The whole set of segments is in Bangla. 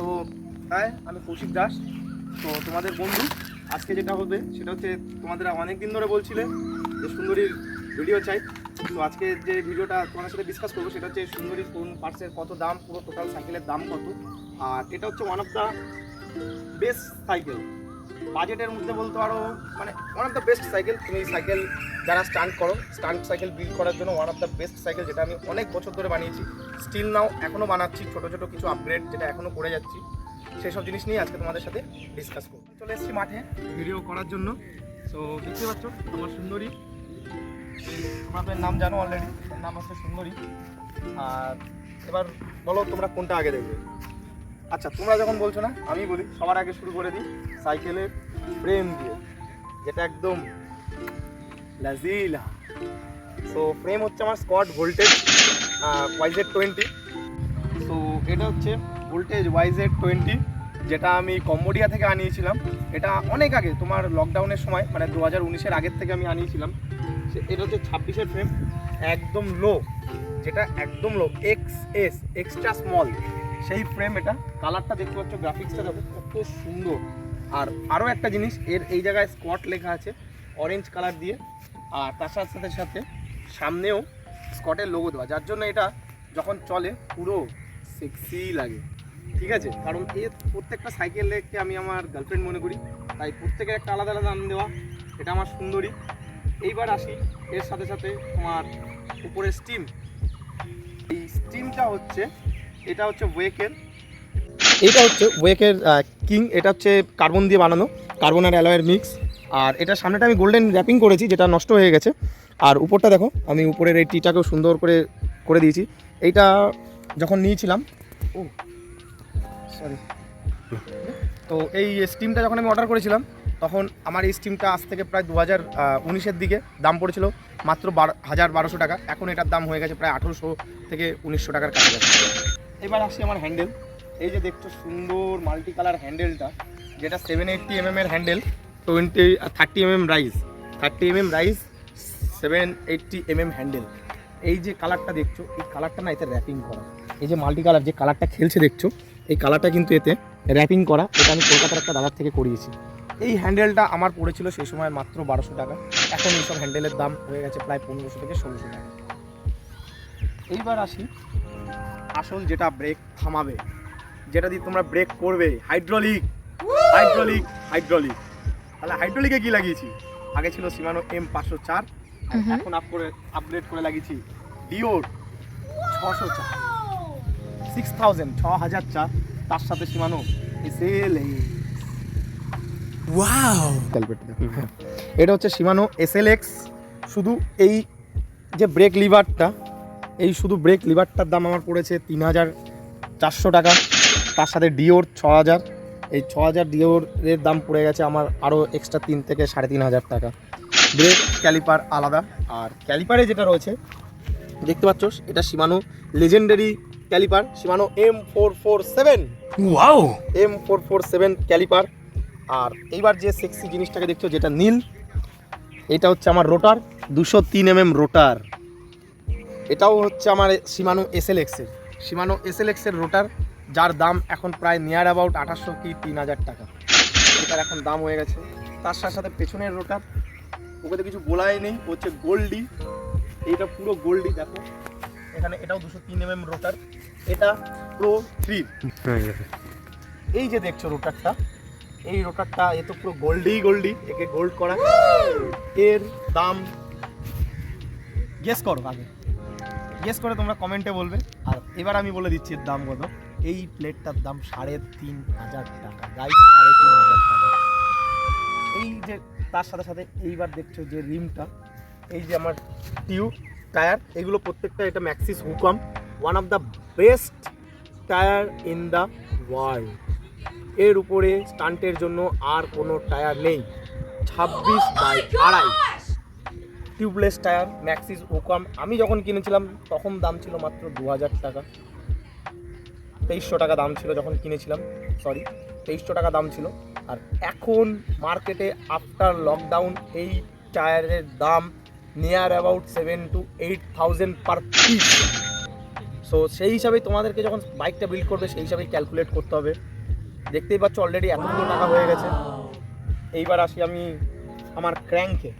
তো হ্যাঁ আমি কৌশিক দাস। তো তোমাদের বন্ধু, আজকে যেটা হবে, সেটা হচ্ছে তোমাদের অনেক দিন ধরে বলছিলে যে সুন্দরীর ভিডিও চাই। তো আজকে যে ভিডিওটা তোমার সাথে ডিসকাস করব, সেটা হচ্ছে সুন্দরীর কোন পার্টসের কত দাম, পুরো টোটাল সাইকেলের দাম কত। আর এটা হচ্ছে one of the best cycle বাজেটের মধ্যে বলতে পারো মানে one of the best cycle তুমি সাইকেল যারা স্টান্ট করো স্টান্ট সাইকেল বিল্ড করার জন্য one of the best cycle যেটা আমি অনেক বছর ধরে বানিয়েছি। স্টিল নাও এখনও বানাচ্ছি, ছোটো ছোটো কিছু আপগ্রেড যেটা এখনও করে যাচ্ছি। সেই সব জিনিস নিয়ে আজকে তোমাদের সাথে ডিসকাস করব। চলে এসেছি মাঠে ভিডিও করার জন্য। তো দেখতে পাচ্ছ, আমার সুন্দরী। তোমরা তো এর নাম জানো অলরেডি নাম হচ্ছে সুন্দরী। আর এবার বলো তোমরা কোনটা আগে দেখবে? আচ্ছা তোমরা যখন বলছো না, আমি বলি, সবার আগে শুরু করে দিই সাইকেলের ফ্রেম দিয়ে। যেটা একদম লাজিলা। সো ফ্রেম হচ্ছে আমার Scott voltage YZ twenty so এটা হচ্ছে ভোল্টেজ ওয়াইজেড টোয়েন্টি যেটা আমি কম্বোডিয়া থেকে আনিয়েছিলাম। এটা অনেক আগে, তোমার লকডাউনের সময় মানে দু হাজার উনিশের আগের থেকে আমি আনিয়েছিলাম। এটা হচ্ছে ছাব্বিশের ফ্রেম একদম লো যেটা একদম low X S extra small সেই ফ্রেম এটা। কালারটা দেখতে পাচ্ছ গ্রাফিক্সটা দেখো, কত সুন্দর। আর আরও একটা জিনিস, এর এই জায়গায় স্কট লেখা আছে অরেঞ্জ কালার দিয়ে। আর তার সাথে সাথে সাথে সামনেও স্কটের লোগো দেওয়া। যার জন্য এটা যখন চলে, পুরো সেক্সি লাগে। ঠিক আছে? কারণ এর প্রত্যেকটা সাইকেলকে আমি আমার গার্লফ্রেন্ড মনে করি। তাই প্রত্যেকের একটা আলাদা আলাদা নাম দেওয়া। এটা আমার সুন্দরী। এইবার আসি, এর সাথে সাথে তোমার উপরে স্টিম এই স্টিমটা হচ্ছে এটা হচ্ছে ওয়েকের এইটা হচ্ছে ওয়েকের কিং এটা হচ্ছে কার্বন দিয়ে বানানো কার্বন আর অ্যালয়ের মিক্স আর এটার সামনেটা আমি গোল্ডেন র্যাপিং করেছি, যেটা নষ্ট হয়ে গেছে। আর উপরটা দেখো, আমি উপরের এই টিটাকেও সুন্দর করে করে দিয়েছি। এইটা যখন নিয়েছিলাম, ও সরি তো এই স্টিমটা যখন আমি অর্ডার করেছিলাম, তখন আমার এই স্টিমটা আজ থেকে প্রায় দু হাজার উনিশের দিকে দাম পড়েছিল, মাত্র বারো, হাজার বারোশো টাকা। এখন এটার দাম হয়ে গেছে প্রায় আঠেরোশো থেকে উনিশশো টাকার কাছাকাছি। এবার আসি আমার হ্যান্ডেল। এই যে দেখছ সুন্দর মাল্টি কালার হ্যান্ডেলটা, যেটা সেভেন এইটটি এম এর handle twenty thirty M M rise thirty M M rise seven eighty M M handle. এই যে কালারটা দেখছ, এই কালারটা না এতে র্যাপিং করা। এই যে মাল্টি কালার যে কালারটা খেলছে দেখছ, এই কালারটা কিন্তু এতে র্যাপিং করা, এটা আমি কলকাতার একটা দাদার থেকে করিয়েছি। এই হ্যান্ডেলটা আমার পড়েছিল সেই সময় মাত্র বারোশো টাকা। এখন এইসব হ্যান্ডেলের দাম হয়ে গেছে প্রায় পনেরোশো থেকে ষোলোশো টাকা। এইবার আসি আসল যেটা ব্রেক থামাবে। যেটা দিয়ে তোমরা ব্রেক করবে। হাইড্রোলিক হাইড্রোলিক হাইড্রোলিক তাহলে হাইড্রোলিকে কি লাগিয়েছি? আগে ছিল সিমানো এম পাঁচশো চার এখন আপ করে আপগ্রেড করে লাগিয়েছি ডিওর ছশো চার। সিক্স থাউজেন্ড ছ হাজার চার তার সাথে সীমানো এসএল ওয়াও এটা হচ্ছে সীমানো এক্স শুধু এই যে ব্রেক লিভারটা এই শুধু ব্রেক লিভারটার দাম আমার পড়েছে তিন হাজার চারশো টাকা। তার সাথে ডিওর ছ হাজার। এই ছ হাজার ডিওরের দাম পড়ে গেছে আমার আরও এক্সট্রা তিন থেকে সাড়ে তিন হাজার টাকা। ব্রেক ক্যালিপার আলাদা। আর ক্যালিপারে যেটা রয়েছে দেখতে পাচ্ছ এটা Shimano legendary caliper Shimano M four four seven wow M four four seven caliper আর এইবার যে সেক্সি জিনিসটাকে দেখছ যেটা নীল এটা হচ্ছে আমার রোটার দুশো তিন এম এম রোটার এটাও হচ্ছে আমার সীমানো এসএল এক্সের সীমানো এসএল এক্সের রোটার যার দাম এখন প্রায় নিয়ার অ্যাবাউট আঠাশশো কি তিন হাজার টাকা। এটার এখন দাম হয়ে গেছে। তার সাথে সাথে পেছনের রোটার ওকে তো কিছু বলাই নেই হচ্ছে গোল্ডি এইটা পুরো গোল্ডি দেখো। এখানে এটাও দুশো তিন এম এম রোটার এটা প্রো থ্রি এই যে দেখছ রোটারটা এই রোটারটা এ তো পুরো গোল্ডই গোল্ডি একে গোল্ড করা। এর দাম গেস করো আগে। গেস করে তোমরা কমেন্টে বলবে। আর এবার আমি বলে দিচ্ছি এর দাম কত। এই প্লেটটার দাম সাড়ে তিন হাজার টাকা। গাই সাড়ে তিন হাজার টাকা। এই যে তার সাথে সাথে এইবার দেখছ যে রিমটা, এই যে আমার টিউব টায়ার এগুলো প্রত্যেকটা এটা Maxxis Hookworm one of the best tyre in the world এর উপরে স্টান্টের জন্য আর কোনো টায়ার নেই। ছাব্বিশ বাই আড়াই। টিউবলেস টায়ার ম্যাক্সিস ওকাম আমি যখন কিনেছিলাম, তখন দাম ছিল মাত্র দু হাজার টাকা। তেইশশো টাকা দাম ছিল যখন কিনেছিলাম সরি তেইশশো টাকা দাম ছিল। আর এখন মার্কেটে আফটার লকডাউন এই টায়ারের দাম near about seven to eight thousand per piece so সেই হিসাবে তোমাদেরকে যখন বাইকটা বিল্ড করবে, সেই হিসাবেই ক্যালকুলেট করতে হবে। দেখতেই পাচ্ছ অলরেডি এতগুলো টাকা হয়ে গেছে। এইবার আসি আমি আমার ক্র্যাঙ্কে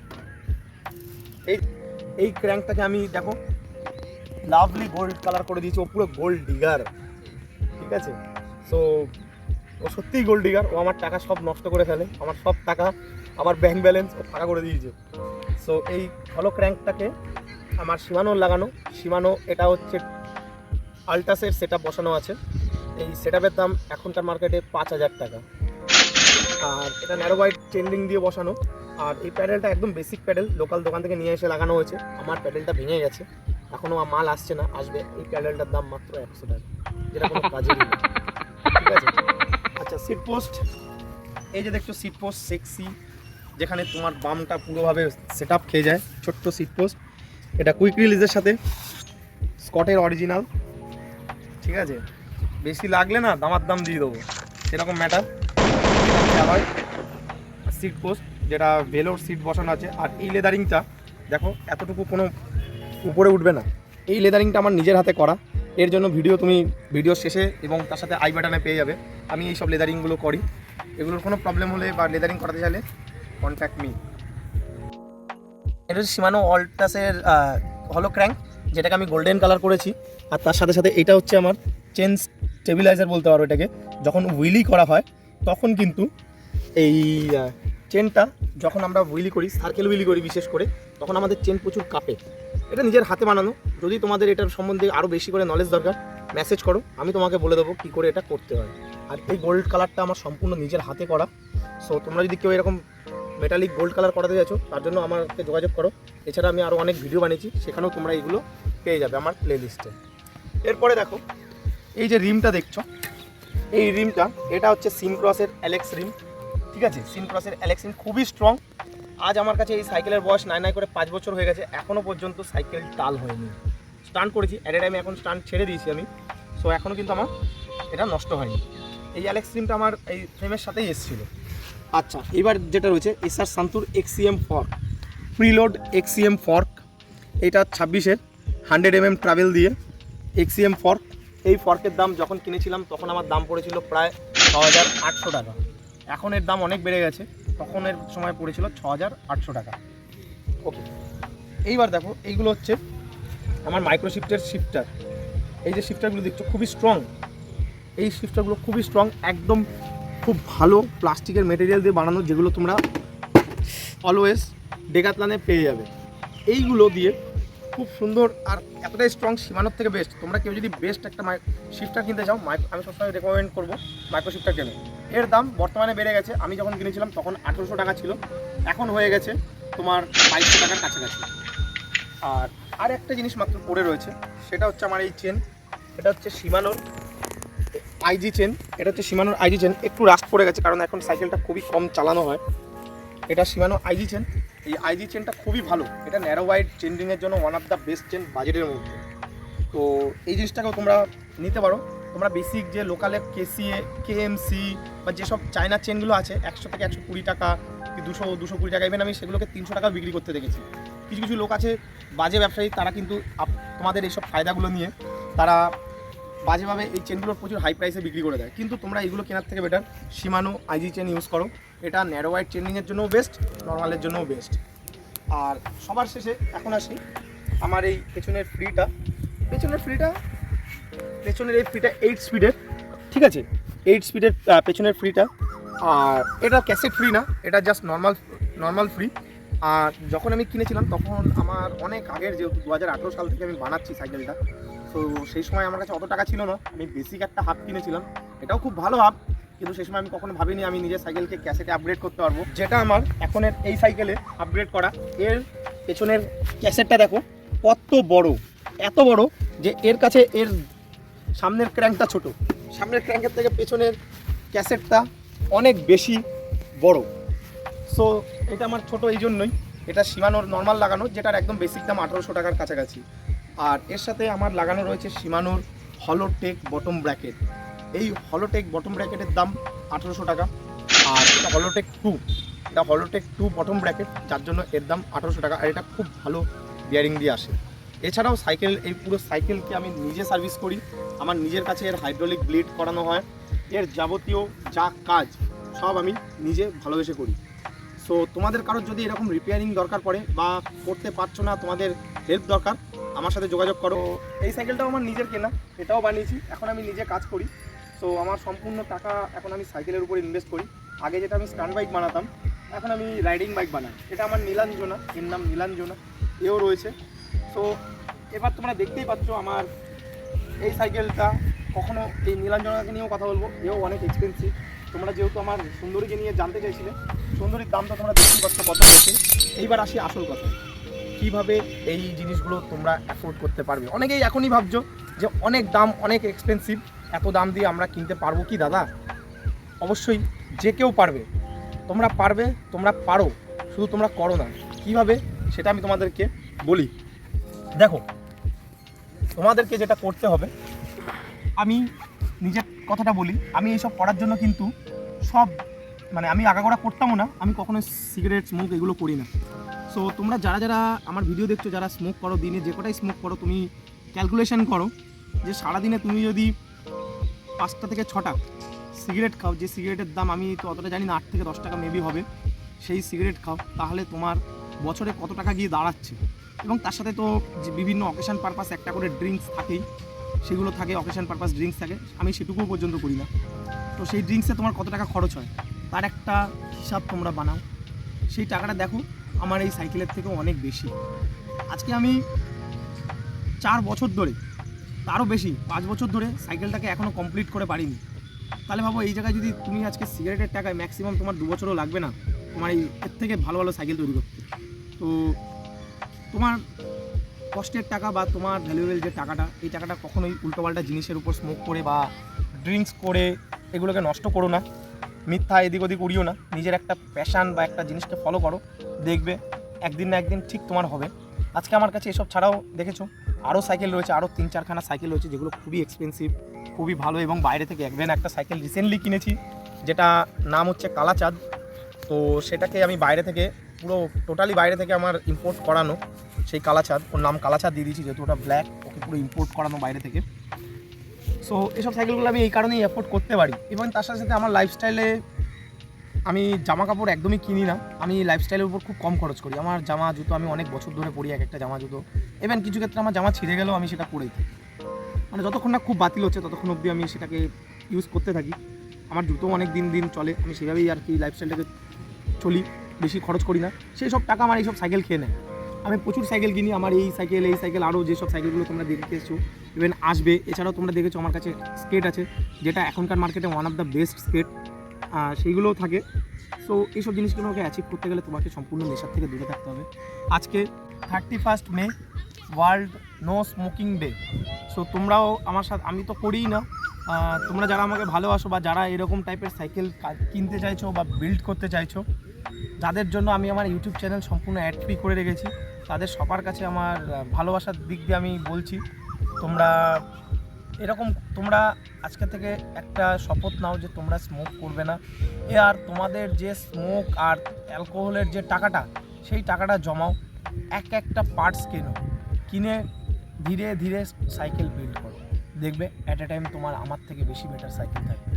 এই এই ক্র্যাঙ্কটাকে আমি দেখো লাভলি গোল্ড কালার করে দিয়েছি, ও পুরো গোল্ড ডিগার ঠিক আছে? সো ও সত্যিই গোল্ড ডিগার ও আমার টাকা সব নষ্ট করে ফেলে, আমার সব টাকা, আমার ব্যাংক ব্যালেন্স ও ফাঁকা করে দিয়েছে। সো এই হলো ক্র্যাঙ্কটাকে আমার সীমানোর লাগানো সীমানো এটা হচ্ছে আল্টাসের সেট বসানো আছে। এই সেট দাম এখনকার মার্কেটে পাঁচ হাজার টাকা। আর এটা ন্যারো হোয়াইট চেন্ডিং দিয়ে বসানো। আর এই প্যাডেলটা একদম বেসিক প্যাডেল লোকাল দোকান থেকে নিয়ে এসে লাগানো হয়েছে। আমার প্যাডেলটা ভেঙে গেছে। এখনও মাল আসছে না, আসবে। এই প্যাডেলটার দাম মাত্র একশো টাকা। যেটা কোনো কাজে ঠিক আছে? আচ্ছা সিট পোস্ট এই যে দেখছ সিট পোস্ট সেক্সি যেখানে তোমার বামটা পুরোভাবে সেট আপ খেয়ে যায়। ছোট্ট সিট পোস্ট এটা কুইক রিলিজের সাথে। স্কটের অরিজিনাল ঠিক আছে? বেশি লাগলে না, দামার দাম দিয়ে দেবো। সেরকম ম্যাটার সিট পোস্ট যেটা ভেলোর সিট বসানো আছে। আর এই লেদারিংটা, দেখো, এতটুকু কোনো উপরে উঠবে না। এই লেদারিংটা আমার নিজের হাতে করা। এর জন্য ভিডিও তুমি ভিডিও শেষে এবং তার সাথে আই বাটনে পেয়ে যাবে। আমি এই সব লেদারিংগুলো করি। এগুলোর কোনো প্রবলেম হলে বা লেদারিং করাতে চাইলে কন্ট্যাক্ট মি এটা হচ্ছে সীমানো অল্টাসের হলো ক্র্যাঙ্ক যেটাকে আমি গোল্ডেন কালার করেছি। আর তার সাথে সাথে এটা হচ্ছে আমার চেন স্টেবিলাইজার বলতে পারো এটাকে। যখন উইলি করা হয়, তখন কিন্তু এই চেনটা যখন আমরা উইলি করি সার্কেল উইলি করি বিশেষ করে, তখন আমাদের চেন প্রচুর কাঁপে। এটা নিজের হাতে বানানো। যদি তোমাদের এটার সম্বন্ধে আরও বেশি করে নলেজ দরকার মেসেজ করো। আমি তোমাকে বলে দেবো কী করে এটা করতে হয়। আর এই গোল্ড কালারটা আমার সম্পূর্ণ নিজের হাতে করা। সো তোমরা যদি কেউ এরকম মেটালিক গোল্ড কালার করাতে যাচ্ছ তার জন্য আমাকে যোগাযোগ করো। এছাড়া আমি আরও অনেক ভিডিও বানিয়েছি, সেখানেও তোমরা এইগুলো পেয়ে যাবে আমার প্লে লিস্টে এরপরে দেখো, এই যে রিমটা দেখছ? এই রিমটা, এটা হচ্ছে সিন ক্রসের অ্যালেক্স রিম। ঠিক আছে? সিন ক্রসের অ্যালেক্স রিম খুবই স্ট্রং আজ আমার কাছে এই সাইকেলের বয়স নাই নাই করে পাঁচ বছর হয়ে গেছে। এখনও পর্যন্ত সাইকেল টাল হয়নি। স্টান্ট করেছি। অ্যাট এ টাইমে এখন স্টান্ট ছেড়ে দিয়েছি আমি। সো এখনও কিন্তু আমার এটা নষ্ট হয়নি। এই অ্যালেক্সিনটা আমার এই ফ্রেমের সাথেই এসেছিল। আচ্ছা এবার যেটা রয়েছে S R Suntour X C M fork preload X C M fork এটা ছাব্বিশের। হান্ড্রেড এম এম ট্রাভেল দিয়ে এক্সিএম ফর্ক এই ফর্কের দাম যখন কিনেছিলাম, তখন আমার দাম পড়েছিল প্রায় ছ হাজার আটশো টাকা। এখন এর দাম অনেক বেড়ে গেছে। তখন এর সময় পড়েছিল ছ হাজার আটশো টাকা। ওকে এইবার দেখো, এইগুলো হচ্ছে আমার মাইক্রোশিফটের শিফটার এই যে শিফটারগুলো দেখছ, খুবই স্ট্রং এই শিফটারগুলো খুবই স্ট্রং একদম খুব ভালো প্লাস্টিকের মেটেরিয়াল দিয়ে বানানো, যেগুলো তোমরা অলওয়েজ ডেকাতলানে পেয়ে যাবে। এইগুলো দিয়ে খুব সুন্দর আর এতটাই স্ট্রং সীমানোর থেকে বেস্ট তোমরা কেউ যদি বেস্ট একটা মাই শিফটার কিনতে চাও মাই আমি সবসময় রেকমেন্ড করব মাইক্রো শিফটার কেন। এর দাম বর্তমানে বেড়ে গেছে। আমি যখন কিনেছিলাম তখন আঠেরোশো টাকা ছিল। এখন হয়ে গেছে তোমার বাইশশো টাকার কাছাকাছি। আর আর একটা জিনিস মাত্র পড়ে রয়েছে, সেটা হচ্ছে আমার এই চেন। এটা হচ্ছে সীমানোর আইজি চেন। এটা হচ্ছে সীমানোর আইজি চেন। একটু রাস্ট পড়ে গেছে কারণ এখন সাইকেলটা খুবই কম চালানো হয়। এটা সীমানো আইজি চেন। এই আইজি চেনটা খুবই ভালো। এটা ন্যারো ওয়াইড চেনরিংয়ের জন্য one of the best chain বাজেটের মধ্যে। তো এই জিনিসটাকেও তোমরা নিতে পারো। তোমরা বেসিক যে লোকালে কেসিএ কেএমসি বা যেসব চায়না চেনগুলো আছে, একশো থেকে একশো কুড়ি টাকা কি দুশো দুশো কুড়ি টাকা ইভেন আমি সেগুলোকে তিনশো টাকা বিক্রি করতে দেখেছি। কিছু কিছু লোক আছে, বাজে ব্যবসায়ী, তারা কিন্তু তোমাদের এইসব ফায়দাগুলো নিয়ে তারা বাজেভাবে এই চেনগুলো প্রচুর হাই প্রাইসে বিক্রি করে দেয়। কিন্তু তোমরা এগুলো কেনার থেকে better Shimano IG chain use করো। এটা ন্যারো ওয়াইড চেনিংয়ের জন্যও বেস্ট নর্মালের জন্যও বেস্ট আর সবার শেষে এখন আসি আমার এই পেছনের ফ্রিটা পেছনের ফ্রিটা পেছনের এই ফ্রিটা এইট স্পিডের ঠিক আছে? এইট স্পিডের পেছনের ফ্রিটা আর এটা ক্যাসেট ফ্রি না, এটা জাস্ট নর্মাল নর্মাল ফ্রি আর যখন আমি কিনেছিলাম, তখন আমার অনেক আগের যেহেতু দু হাজার আঠেরো সাল থেকে আমি বানাচ্ছি সাইকেলটা তো সেই সময় আমার কাছে অত টাকা ছিল না। আমি বেসিক একটা হাফ কিনেছিলাম। এটাও খুব ভালো হাফ কিন্তু সেই সময় আমি কখনো ভাবিনি আমি নিজের সাইকেলকে ক্যাসেটে আপগ্রেড করতে পারব। যেটা আমার এখনের এই সাইকেলে আপগ্রেড করা। এর পেছনের ক্যাসেটটা দেখো, কত বড়, এত বড় যে এর কাছে এর সামনের ক্র্যাঙ্কটা ছোট। সামনের ক্র্যাঙ্কের থেকে পেছনের ক্যাসেটটা অনেক বেশি বড়। সো এটা আমার ছোট এই জন্যই। এটা সীমানোর নর্মাল লাগানো, যেটার একদম বেসিক দাম আঠারোশো টাকার কাছাকাছি। আর এর সাথে আমার লাগানো রয়েছে সীমানোর হলোটেক বটম ব্র্যাকেট এই হলোটেক বটম ব্র্যাকেটের দাম আঠারোশো টাকা। আর এটা হলোটেক টু এটা হলোটেক টু বটম ব্র্যাকেট যার জন্য এর দাম আঠারোশো টাকা। আর এটা খুব ভালো বিয়ারিং দিয়ে আসে। এছাড়াও সাইকেল, এই পুরো সাইকেলকে আমি নিজে সার্ভিস করি। আমার নিজের কাছে এর হাইড্রোলিক ব্লিড করানো হয়। এর যাবতীয় যা কাজ, সব আমি নিজে ভালোবেসে করি। সো তোমাদের কারোর যদি এরকম রিপেয়ারিং দরকার পড়ে বা করতে পারছ না, তোমাদের হেল্প দরকার, আমার সাথে যোগাযোগ করো। এই সাইকেলটাও আমার নিজের কেনা, এটাও বানিয়েছি। এখন আমি নিজে কাজ করি। সো আমার সম্পূর্ণ টাকা এখন আমি সাইকেলের উপর ইনভেস্ট করি। আগে যেটা আমি স্টান্ট বাইক বানাতাম, এখন আমি রাইডিং বাইক বানাই। এটা আমার নীলাঞ্জনা, এর নাম নীলাঞ্জনা। এও রয়েছে। সো এবার তোমরা দেখতেই পাচ্ছ আমার এই সাইকেলটা। কখনো এই নীলাঞ্জনাকে নিয়েও কথা বলব, এও অনেক এক্সপেন্সিভ তোমরা যেহেতু আমার সুন্দরীকে নিয়ে জানতে চাইছিলে, সুন্দরীর দামটা তোমরা দেখতেই পাচ্ছ কত হয়েছে এইবার আসি আসল কথা, কীভাবে এই জিনিসগুলো তোমরা অ্যাফোর্ড করতে পারবে? অনেকেই এখনই ভাবছ যে অনেক দাম, অনেক এক্সপেন্সিভ এত দাম দিয়ে আমরা কিনতে পারব কি দাদা? অবশ্যই যে কেউ পারবে, তোমরা পারবে, তোমরা পারো, শুধু তোমরা করো না। কীভাবে? সেটা আমি তোমাদেরকে বলি। দেখো, তোমাদেরকে যেটা করতে হবে, আমি নিজের কথাটা বলি, আমি এইসব করার জন্য কিন্তু সব মানে আমি আগাগোড়া করতামও না, আমি কখনো সিগারেট স্মোক এগুলো করি না। সো তোমরা যারা যারা আমার ভিডিও দেখছ, যারা স্মোক করো, দিনে যে কটাই স্মোক করো, তুমি ক্যালকুলেশন করো যে সারাদিনে তুমি যদি পাঁচটা থেকে ছটা সিগারেট খাও, যে সিগারেটের দাম আমি তো অতটা জানি না, আট থেকে দশ টাকা মেবি হবে, সেই সিগারেট খাও, তাহলে তোমার বছরে কত টাকা গিয়ে দাঁড়াচ্ছে? এবং তার সাথে তো বিভিন্ন অকেশান পারপাস একটা করে ড্রিঙ্কস থাকেই। সেগুলো থাকে অকেশন পারপাস ড্রিঙ্কস থাকে। আমি সেটুকুও পর্যন্ত করি না। তো সেই ড্রিঙ্কসে তোমার কত টাকা খরচ হয়? তার একটা হিসাব তোমরা বানাও। সেই টাকাটা দেখো, আমার এই সাইকেলের থেকেও অনেক বেশি। আজকে আমি চার বছর ধরে, তারও বেশি, পাঁচ বছর ধরে সাইকেলটাকে এখনও কমপ্লিট করে পারিনি। তাহলে ভাবো, এই জায়গায় যদি তুমি আজকে সিগারেটের টাকায় ম্যাক্সিমাম তোমার দু বছরও লাগবে না, তোমার এই এর থেকে ভালো ভালো সাইকেল তৈরি করতে। তো তোমার কষ্টের টাকা বা তোমার ভ্যালুয়েবল যে টাকাটা, এই টাকাটা কখনোই উল্টোপাল্টা জিনিসের উপর স্মোক করে বা ড্রিঙ্কস করে এগুলোকে নষ্ট করো না। মিথ্যা এদিক ওদিক উড়িও না। নিজের একটা প্যাশান বা একটা জিনিসকে ফলো করো। দেখবে একদিন না একদিন ঠিক তোমার হবে। আজকে আমার কাছে এসব ছাড়াও দেখেছ আরও সাইকেল রয়েছে আরও তিন চারখানা সাইকেল রয়েছে, যেগুলো খুবই এক্সপেন্সিভ খুবই ভালো এবং বাইরে থেকে একবেন একটা সাইকেল রিসেন্টলি কিনেছি, যেটা নাম হচ্ছে কালাচাঁদ। তো সেটাকে আমি বাইরে থেকে পুরো টোটালি বাইরে থেকে আমার ইম্পোর্ট করানো সেই কালাচাঁদ। ওর নাম কালাচাঁদ দিয়ে দিয়েছি, যেহেতু ওটা ব্ল্যাক ওকে পুরো ইম্পোর্ট করানো বাইরে থেকে। সো এসব সাইকেলগুলো আমি এই কারণেই অ্যাফোর্ড করতে পারি। এবং তার সাথে সাথে আমার লাইফস্টাইলে আমি জামা কাপড় একদমই কিনি না। আমি লাইফস্টাইলের উপর খুব কম খরচ করি। আমার জামা, জুতো আমি অনেক বছর ধরে পরি এক একটা জামা, জুতো। ইভেন কিছু ক্ষেত্রে আমার জামা ছিঁড়ে গেলেও আমি সেটা পরেই থাকি। মানে যতক্ষণ না খুব বাতিল হচ্ছে, ততক্ষণ অবধি আমি সেটাকে ইউজ করতে থাকি। আমার জুতো অনেক দিন দিন চলে। আমি সেভাবেই আর কি লাইফস্টাইলটাকে চলি। বেশি খরচ করি না। সেই সব টাকা আমার এইসব সাইকেল খেয়ে নেয়। আমি প্রচুর সাইকেল কিনি, আমার এই সাইকেল এই সাইকেল আরও যেসব সাইকেলগুলো তোমরা দেখে এসছো ইভেন আসবে। এছাড়াও তোমরা দেখেছ আমার কাছে স্কেট আছে, যেটা এখনকার মার্কেটে one of the best skate সেইগুলোও থাকে। সো এইসব জিনিসগুলোকে অ্যাচিভ করতে গেলে তোমাকে সম্পূর্ণ নেশার থেকে দূরে থাকতে হবে। আজকে thirty first May world no smoking day so তোমরাও আমার সাথে, আমি তো করিই না। তোমরা যারা আমাকে ভালোবাসো বা যারা এরকম টাইপের সাইকেল কিনতে চাইছো বা বিল্ড করতে চাইছো যাদের জন্য আমি আমার ইউটিউব চ্যানেল সম্পূর্ণ অ্যাড ফ্রি করে রেখেছি, তাদের সবার কাছে আমার ভালোবাসার দিক দিয়ে আমি বলছি, তোমরা এরকম, তোমরা আজকে থেকে একটা শপথ নাও যে তোমরা স্মোক করবে না। এ আর তোমাদের যে স্মোক আর অ্যালকোহলের যে টাকাটা, সেই টাকাটা জমাও, এক একটা পার্টস কেনো, কিনে ধীরে ধীরে সাইকেল বিল্ড করো। দেখবে অ্যাট এ টাইম তোমার আমার থেকে বেশি বেটার সাইকেল থাকবে।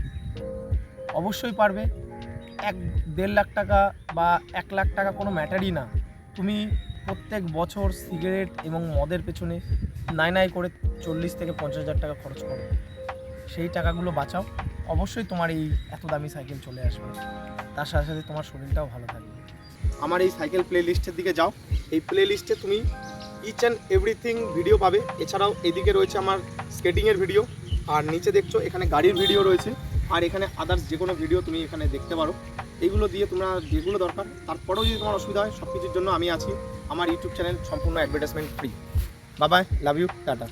অবশ্যই পারবে। এক দেড় লাখ টাকা বা এক লাখ টাকা কোনো ম্যাটারই না। তুমি প্রত্যেক বছর সিগারেট এবং মদের পেছনে নাই নাই করে চল্লিশ থেকে পঞ্চাশ হাজার টাকা খরচ করো। সেই টাকাগুলো বাঁচাও। অবশ্যই তোমার এই এত দামি সাইকেল চলে আসবে। তার সাথে সাথে তোমার শরীরটাও ভালো থাকবে। আমার এই সাইকেল প্লে লিস্টের দিকে যাও। এই প্লে লিস্টে তুমি ইচ অ্যান্ড এভরিথিং ভিডিও পাবে। এছাড়াও এদিকে রয়েছে আমার স্কেটিংয়ের ভিডিও আর নিচে দেখছ এখানে গাড়ির ভিডিও রয়েছে। আর এখানে আদার্স যে কোনো ভিডিও তুমি এখানে দেখতে পারো। এইগুলো দিয়ে তোমরা যেগুলো দরকার, তারপরেও যদি তোমার অসুবিধা হয় সব কিছুর জন্য আমি আছি। আমার ইউটিউব চ্যানেল সম্পূর্ণ advertisement free Babai love you tata.